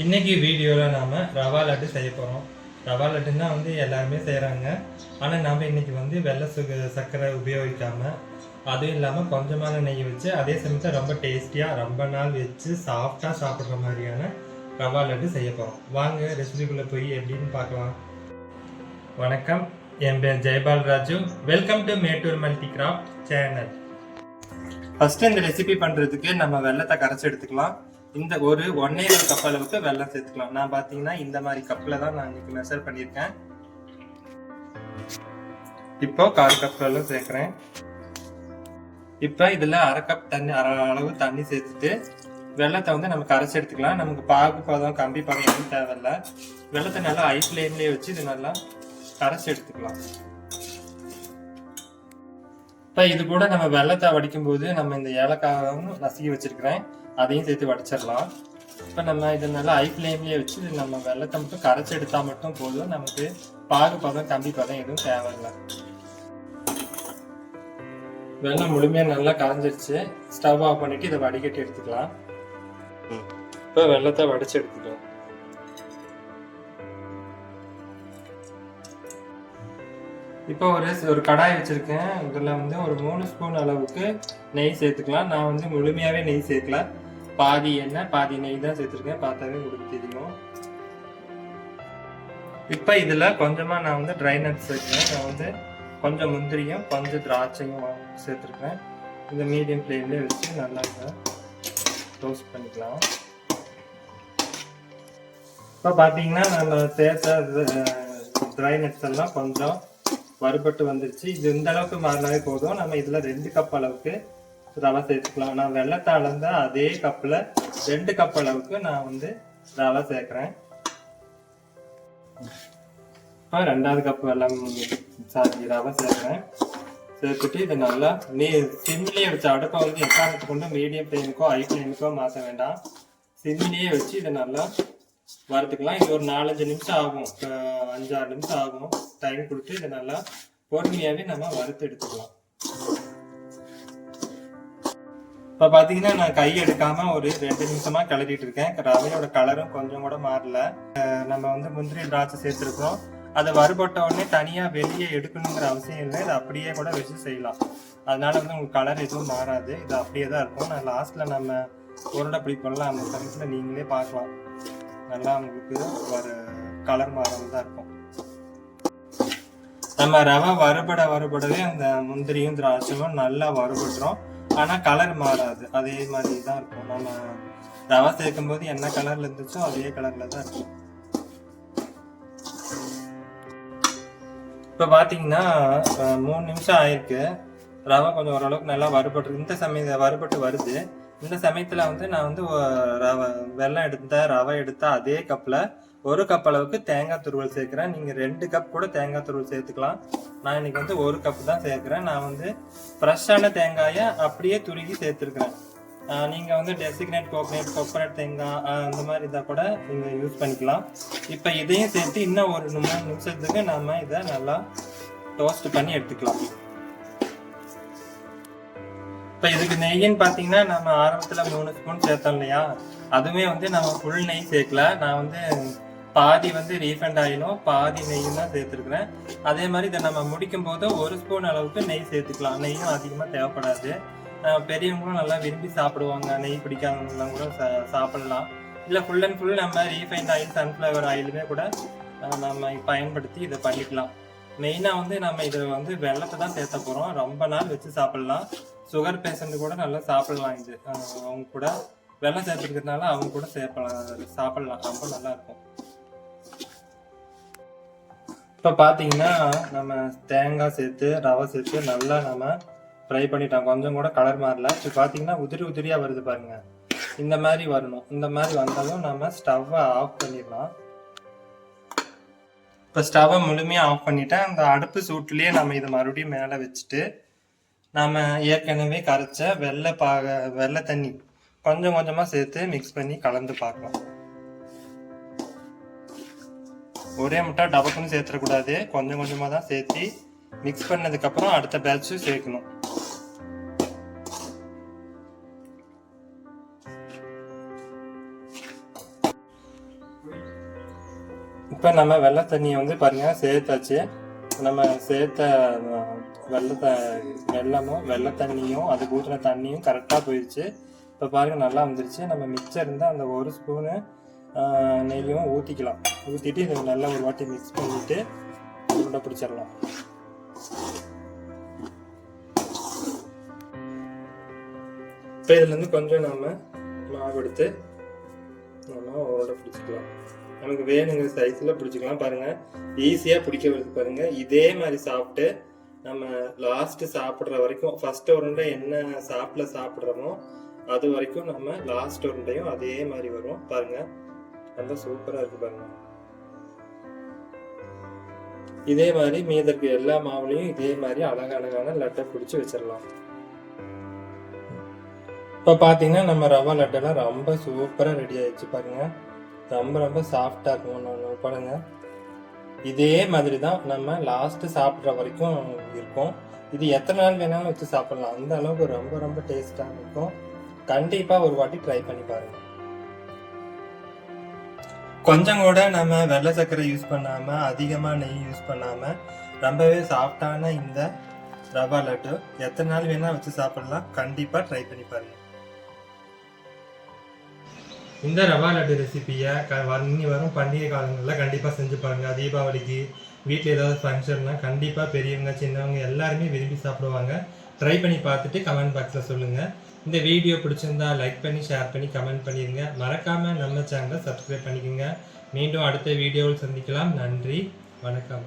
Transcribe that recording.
இன்றைக்கி வீடியோவில் நாம் ரவா லட்டு செய்ய போகிறோம் ரவா லட்டுன்னா வந்து எல்லாருமே செய்கிறாங்க ஆனால் நாம் இன்னைக்கு வந்து வெள்ளை சுக சர்க்கரை உபயோகிக்காமல் அதுவும் இல்லாமல் கொஞ்சமான நெய் வச்சு அதே சமயத்தில் ரொம்ப டேஸ்டியாக ரொம்ப நாள் வச்சு சாஃப்டாக சாப்பிட்ற மாதிரியான ரவா லட்டு செய்ய போகிறோம் வாங்க ரெசிபிக்குள்ளே போய் எப்படின்னு பார்க்கலாம். வணக்கம். என் பேர் Jayapal Raju. Welcome to Mettur multi craft channel. First இந்த ரெசிபி பண்ணுறதுக்கு நம்ம வெள்ளத்தை கரைச்சி எடுத்துக்கலாம். இந்த ஒரு ஒன்னே ஒரு கப் அளவுக்கு வெள்ளம் சேர்த்துக்கலாம். நான் பாத்தீங்கன்னா இந்த மாதிரி கப்ல தான் நான் இன்னைக்கு மெஷர் பண்ணியிருக்கேன். இப்போ கால் கப் வெள்ளம் சேர்க்கிறேன். இப்போ இதுல அரை கப் தண்ணி அரை அளவு தண்ணி சேர்த்துட்டு வெள்ளத்தை வந்து நமக்கு அரைச்சி எடுத்துக்கலாம். நமக்கு பாகு பதம் கம்பி பதம் எதுவும் தேவையில்ல. வெள்ளத்தை நல்லா ஐ ஃப்ளேம்லேயே வச்சு இது நல்லா கரைச்சி எடுத்துக்கலாம். இப்போ இது கூட நம்ம வெள்ளத்தை வடிக்கும் போது நம்ம இந்த ஏலக்காயும் நசுக்கி வச்சிருக்கிறேன். அதையும் சேர்த்து வடிச்சிடலாம். இப்போ நம்ம இதை நல்லா ஐ ஃப்ளேம்லேயே வச்சு நம்ம வெள்ளத்தை மட்டும் கரைச்சி எடுத்தா மட்டும் போதும். நமக்கு பாகு பதம் கம்பி பதம் எதுவும் தேவையில்லை. வெள்ளம் முழுமையாக நல்லா கரைஞ்சிருச்சு. ஸ்டவ் ஆஃப் பண்ணிட்டு இதை வடிகட்டி எடுத்துக்கலாம். இப்போ வெள்ளத்தை வடிச்சு எடுத்துக்கலாம். இப்போ ஒரு ஒரு கடாய் வச்சுருக்கேன். இதில் வந்து ஒரு மூணு ஸ்பூன் அளவுக்கு நெய் சேர்த்துக்கலாம். நான் வந்து முழுமையாகவே நெய் சேர்க்கல. பாதி எண்ணெய் பாதி நெய் தான் சேர்த்துருக்கேன். பார்த்தாவே உங்களுக்கு தெரியும். இப்போ இதில் கொஞ்சமாக நான் வந்து ட்ரை நட்ஸ் சேர்க்குறேன். நான் வந்து கொஞ்சம் முந்திரியும் கொஞ்சம் திராட்சையும் சேர்த்துருக்கேன். இந்த மீடியம் ஃப்ளேம்லேயே வச்சு நல்லா இதை ரோஸ்ட் பண்ணிக்கலாம். இப்போ பார்த்தீங்கன்னா நம்ம சேர்த்த ட்ரை நட்ஸ் எல்லாம் கொஞ்சம் வறுபட்டு வந்துருச்சு. இது இந்த அளவுக்கு மாறினாவே போதும். நம்ம இதுல ரெண்டு கப் அளவுக்கு ரவை சேர்த்துக்கலாம். நான் வெள்ளத்தை அளந்த அதே கப்பில் ரெண்டு கப் அளவுக்கு நான் வந்து ரவை சேர்க்குறேன். இப்போ ரெண்டாவது கப் வெள்ளம் சாரி ரவை சேர்க்குறேன். சேர்த்துட்டு இதை நல்லா நீ சிம்லேயே வச்சு அடுப்பை வந்து எக்காரணத்தை கொண்டு மீடியம் ஃப்ளேமுக்கோ ஹை ஃப்ளேமுக்கோ மாற்ற வேண்டாம். சிம்லேயே வச்சு இதை நல்லா வறுத்துக்கலாம் இது ஒரு நாலஞ்சு நிமிஷம் ஆகும். அஞ்சாறு நிமிஷம் ஆகும். டைம் கொடுத்து இதை நல்லா பொறுமையாவே நம்ம வறுத்து எடுத்துக்கலாம். இப்போ பாத்தீங்கன்னா நான் கை எடுக்காம ஒரு ரெண்டு நிமிஷமா கிளறிட்டு இருக்கேன். ரவையோட கலரும் கொஞ்சம் கூட மாறல. நம்ம வந்து முந்திரி திராட்சை சேர்த்துருக்கோம் அதை வறுபட்ட உடனே தனியா வெளியே எடுக்கணுங்கிற அவசியம் இல்லை. இதை அப்படியே கூட வச்சு செய்யலாம். அதனால வந்து உங்களுக்கு கலர் எதுவும் மாறாது. இது அப்படியே தான் இருக்கும். நான் லாஸ்ட்ல நம்ம உருண்டை பிடிப்போம்ல அந்த சமயத்தில் நீங்களே பார்க்கலாம். நல்லா உங்களுக்கு ஒரு கலர் மாறாம தான் இருக்கும். நம்ம ரவை வறுபட வறுபடவே அந்த முந்திரியும் திராட்சையும் நல்லா வறுபட்டுரும். ஆனா கலர் மாறாது. அதே மாதிரி தான் இருக்கும். நம்ம ரவை சேர்க்கும் போது என்ன கலர்ல இருந்துச்சோ அதே கலர்ல தான் இருக்கும். இப்ப பாத்தீங்கன்னா மூணு நிமிஷம் ஆயிருக்கு. ரவை கொஞ்சம் ஓரளவுக்கு நல்லா வறுபட்டு இந்த சமயம் வறுபட்டு வருது. இந்த சமயத்துல வந்து நான் வந்து ரவை வெல்லம் எடுத்த ரவை எடுத்த அதே கப்ல ஒரு கப் அளவுக்கு தேங்காய் துருவல் சேர்க்கிறேன். நீங்க ரெண்டு கப் கூட தேங்காய் துருவல் சேர்த்துக்கலாம். நான் இன்னைக்கு வந்து ஒரு கப் தான் சேர்க்கிறேன். நான் வந்து ஃப்ரெஷ்ஷான தேங்காயை அப்படியே துருகி சேர்த்துருக்கிறேன். நீங்கள் நீங்க வந்து டெசிக்னேட் கோகனட் கொக்கனட் தேங்காய் அந்த மாதிரி இதை கூட நீங்க யூஸ் பண்ணிக்கலாம். இப்போ இதையும் சேர்த்து இன்னும் ஒரு மூணு நிமிஷத்துக்கு நம்ம இதை நல்லா டோஸ்ட் பண்ணி எடுத்துக்கலாம். இப்போ இதுக்கு நெய்ன்னு பார்த்தீங்கன்னா நம்ம ஆரம்பத்தில் மூணு ஸ்பூன் சேர்த்தோம் இல்லையா? அதுவுமே வந்து நம்ம ஃபுல் நெய் சேர்க்கல. நான் வந்து பாதி வந்து ரீஃபண்ட் ஆயிலும் பாதி நெய்யும் தான் சேர்த்துருக்குறேன். அதே மாதிரி இதை நம்ம முடிக்கும் போது ஒரு ஸ்பூன் அளவுக்கு நெய் சேர்த்துக்கலாம். நெய்யும் அதிகமாக தேவைப்படாது. பெரியவங்களும் நல்லா விரும்பி சாப்பிடுவாங்க. நெய் பிடிக்காதவங்களாம் கூட சா- சாப்பிடலாம். இல்லை ஃபுல் அண்ட் ஃபுல் நம்ம ரீஃபைண்ட் ஆயில் சன்ஃப்ளவர் ஆயிலுமே கூட நம்ம பயன்படுத்தி இதை பண்ணிக்கலாம். மெயினாக வந்து நம்ம இதை வந்து வெள்ளத்தை தான் சேர்த்த போகிறோம் ரொம்ப நாள் வச்சு சாப்பிடலாம். சுகர் பேஷண்ட் கூட நல்லா சாப்பிடலாம் இது. அவங்க கூட வெள்ளம் சேர்த்துருக்கிறதுனால அவங்க கூட சேர்ப்பலாம். சாப்பிடலாம். ரொம்ப நல்லா இருக்கும். இப்போ பார்த்தீங்கன்னா நம்ம தேங்காய் சேர்த்து ரவை சேர்த்து நல்லா நம்ம ஃப்ரை பண்ணிட்டோம். கொஞ்சம் கூட கலர் மாறல. இப்போ பார்த்தீங்கன்னா உதிரி உதிரியாக வருது பாருங்க. இந்த மாதிரி வரணும். இந்த மாதிரி வந்தாலும் நம்ம ஸ்டவ்வை ஆஃப் பண்ணிடலாம். இப்போ ஸ்டவ்வை முழுமையாக ஆஃப் பண்ணிட்டேன். அந்த அடுப்பு சூட்லேயே நம்ம இதை மறுபடியும் மேலே வச்சுட்டு நாம் ஏற்கனவே கரைச்ச வெள்ளை பாக வெள்ளை தண்ணி கொஞ்சம் கொஞ்சமாக சேர்த்து மிக்ஸ் பண்ணி கலந்து பார்க்கலாம். ஒரே முட்டை டபக்குன்னு சேர்த்துடக்கூடாது. கொஞ்சம் கொஞ்சமாக தான் சேர்த்து மிக்ஸ் பண்ணதுக்கப்புறம் அடுத்த பேட்சும் சேர்க்கணும். இப்போ நம்ம வெள்ளை தண்ணியை வந்து பாருங்க சேர்த்தாச்சு. நம்ம சேர்த்த அஹ், வெள்ளமும் வெள்ளை தண்ணியும் அதுக்கு ஊற்றின தண்ணியும் கரெக்டாக போயிடுச்சு இப்போ பாருங்க நல்லா வந்துருச்சு. நம்ம மிச்சம் இருந்தால் அந்த ஒரு ஸ்பூனு நெய்யும் ஊற்றிக்கலாம் ஊற்றிட்டு இதை நல்லா ஒரு வாட்டி மிக்ஸ் பண்ணிவிட்டு உருண்டை பிடிச்சிடலாம். இப்போ இதுலேருந்து கொஞ்சம் நம்ம மாவு எடுத்து நம்ம ஓரளவு பிடிச்சிக்கலாம். நமக்கு வேணுங்கிற சைஸில் பிடிச்சிக்கலாம் பாருங்கள் ஈஸியாக பிடிக்க வருது பாருங்க. இதே மாதிரி சாப்பிட்டு நம்ம லாஸ்ட்டு சாப்பிட்ற வரைக்கும் ஃபஸ்ட்டு உருண்டை என்ன சாப்பில் சாப்பிட்றோமோ அது வரைக்கும் நம்ம லாஸ்ட் உருண்டையும் அதே மாதிரி வரும். பாருங்கள் ரொம்ப சூப்பராக இருக்குது பாருங்கள் இதே மாதிரி மீதற்கு எல்லா மாவுலையும் இதே மாதிரி அழகழகான லட்டை பிடிச்சி வச்சிடலாம். இப்போ பார்த்தீங்கன்னா நம்ம ரவா லட்டெல்லாம் ரொம்ப சூப்பராக ரெடி ஆயிடுச்சு பாருங்க. ரொம்ப ரொம்ப சாஃப்டாக இருக்கும் ஒன்று பாருங்க. இதே மாதிரி தான் நம்ம லாஸ்ட்டு சாப்பிட்ற வரைக்கும் இருக்கும். இது எத்தனை நாள் வேணாலும் வச்சு சாப்பிட்லாம். அந்த அளவுக்கு ரொம்ப ரொம்ப டேஸ்டாக இருக்கும். கண்டிப்பாக ஒரு வாட்டி ட்ரை பண்ணி பாருங்க. கொஞ்சம் கூட நம்ம வெள்ளை சர்க்கரை யூஸ் பண்ணாமல் அதிகமாக நெய் யூஸ் பண்ணாமல் ரொம்பவே சாஃப்டான இந்த ரவா லட்டு எத்தனை நாள் வேணால் வச்சு சாப்பிட்லாம். கண்டிப்பாக ட்ரை பண்ணி பாருங்கள் இந்த ரவா லட்டு ரெசிபியை க இன்னி வரும் பண்டிகை காலங்களில் கண்டிப்பாக செஞ்சு பாருங்கள் தீபாவளிக்கு வீட்டில் ஏதாவது ஃபங்க்ஷன்னா கண்டிப்பாக பெரியவங்க சின்னவங்க எல்லாருமே விரும்பி சாப்பிடுவாங்க. ட்ரை பண்ணி பார்த்துட்டு கமெண்ட் பாக்ஸில் சொல்லுங்கள் இந்த வீடியோ பிடிச்சிருந்தா லைக் பண்ணி ஷேர் பண்ணி கமெண்ட் பண்ணிடுங்க மறக்காமல் நம்ம சேனலை சப்ஸ்கிரைப் பண்ணிக்கோங்க. மீண்டும் அடுத்த வீடியோவில் சந்திக்கலாம். நன்றி. வணக்கம்.